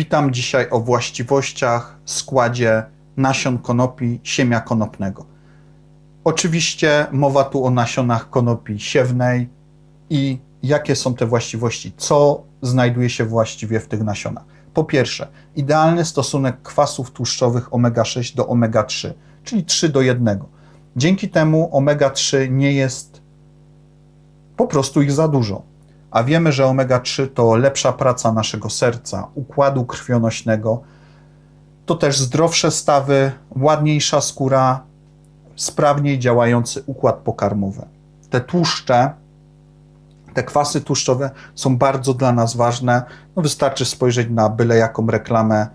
Witam dzisiaj o właściwościach, składzie nasion konopi, siemia konopnego. Oczywiście mowa tu o nasionach konopi siewnej i jakie są te właściwości, co znajduje się właściwie w tych nasionach. Po pierwsze, idealny stosunek kwasów tłuszczowych omega-6 do omega-3, czyli 3 do 1. Dzięki temu omega-3 nie jest po prostu ich za dużo. A wiemy, że omega-3 to lepsza praca naszego serca, układu krwionośnego, to też zdrowsze stawy, ładniejsza skóra, sprawniej działający układ pokarmowy. Te tłuszcze, te kwasy tłuszczowe są bardzo dla nas ważne. No wystarczy spojrzeć na byle jaką reklamę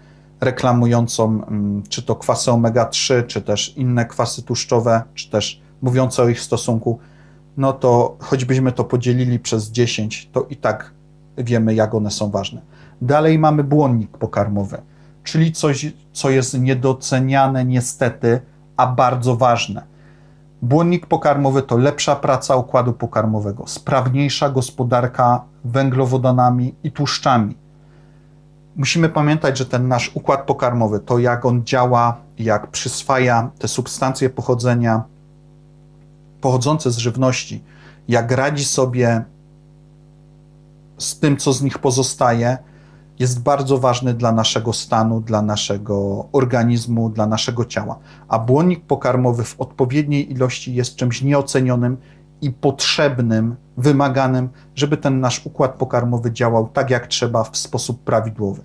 reklamującą, mm, czy to kwasy omega-3, czy też inne kwasy tłuszczowe, czy też mówiące o ich stosunku no to choćbyśmy to podzielili przez 10, to i tak wiemy, jak one są ważne. Dalej mamy błonnik pokarmowy, czyli coś, co jest niedoceniane niestety, a bardzo ważne. Błonnik pokarmowy to lepsza praca układu pokarmowego, sprawniejsza gospodarka węglowodanami i tłuszczami. Musimy pamiętać, że ten nasz układ pokarmowy, to jak on działa, jak przyswaja te substancje pochodzenia, pochodzące z żywności, jak radzi sobie z tym, co z nich pozostaje, jest bardzo ważny dla naszego stanu, dla naszego organizmu, dla naszego ciała. A błonnik pokarmowy w odpowiedniej ilości jest czymś nieocenionym i potrzebnym, wymaganym, żeby ten nasz układ pokarmowy działał tak jak trzeba, w sposób prawidłowy.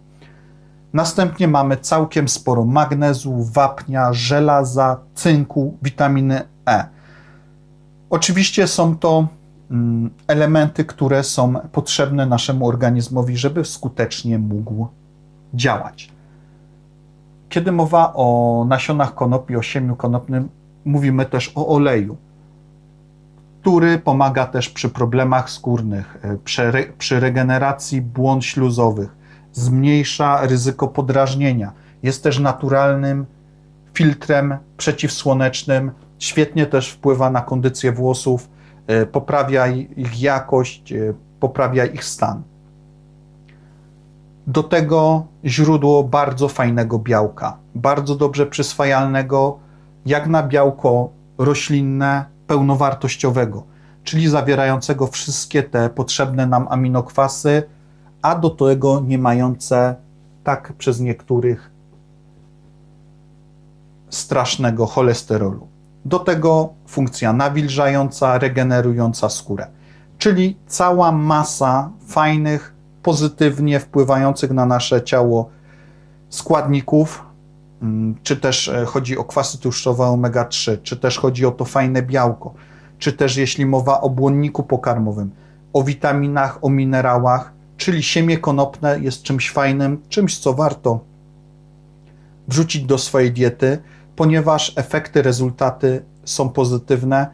Następnie mamy całkiem sporo magnezu, wapnia, żelaza, cynku, witaminy E. Oczywiście są to mm, elementy, które są potrzebne naszemu organizmowi, żeby skutecznie mógł działać. Kiedy mowa o nasionach konopi, o siemiu konopnym, mówimy też o oleju, który pomaga też przy problemach skórnych, e, przy, przy regeneracji błon śluzowych, zmniejsza ryzyko podrażnienia, jest też naturalnym filtrem przeciwsłonecznym, świetnie też wpływa na kondycję włosów, e, poprawia ich jakość, e, poprawia ich stan. Do tego źródło bardzo fajnego białka, bardzo dobrze przyswajalnego, jak na białko roślinne, pełnowartościowego, czyli zawierającego wszystkie te potrzebne nam aminokwasy, a do tego nie mające tak przez niektórych strasznego cholesterolu. Do tego funkcja nawilżająca, regenerująca skórę. Czyli cała masa fajnych, pozytywnie wpływających na nasze ciało składników, mm, czy też e, chodzi o kwasy tłuszczowe omega-3, czy też chodzi o to fajne białko, czy też jeśli mowa o błonniku pokarmowym, o witaminach, o minerałach, czyli siemię konopne jest czymś fajnym, czymś co warto wrzucić do swojej diety, ponieważ efekty, rezultaty są pozytywne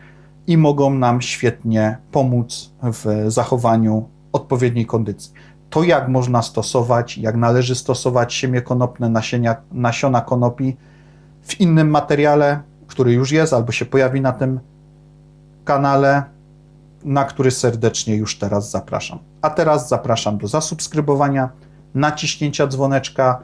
i mogą nam świetnie pomóc w zachowaniu odpowiedniej kondycji. To, jak można stosować, jak należy stosować siemię konopne, nasienia, nasiona konopi w innym materiale, który już jest albo się pojawi na tym kanale, na który serdecznie już teraz zapraszam. A teraz zapraszam do zasubskrybowania, naciśnięcia dzwoneczka,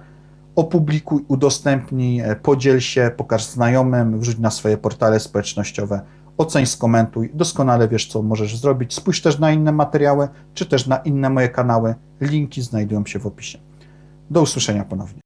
opublikuj, udostępnij, e, podziel się, pokaż znajomym, wrzuć na swoje portale społecznościowe, oceń, skomentuj. Doskonale wiesz, co możesz zrobić. Spójrz też na inne materiały, czy też na inne moje kanały. Linki znajdują się w opisie. Do usłyszenia ponownie.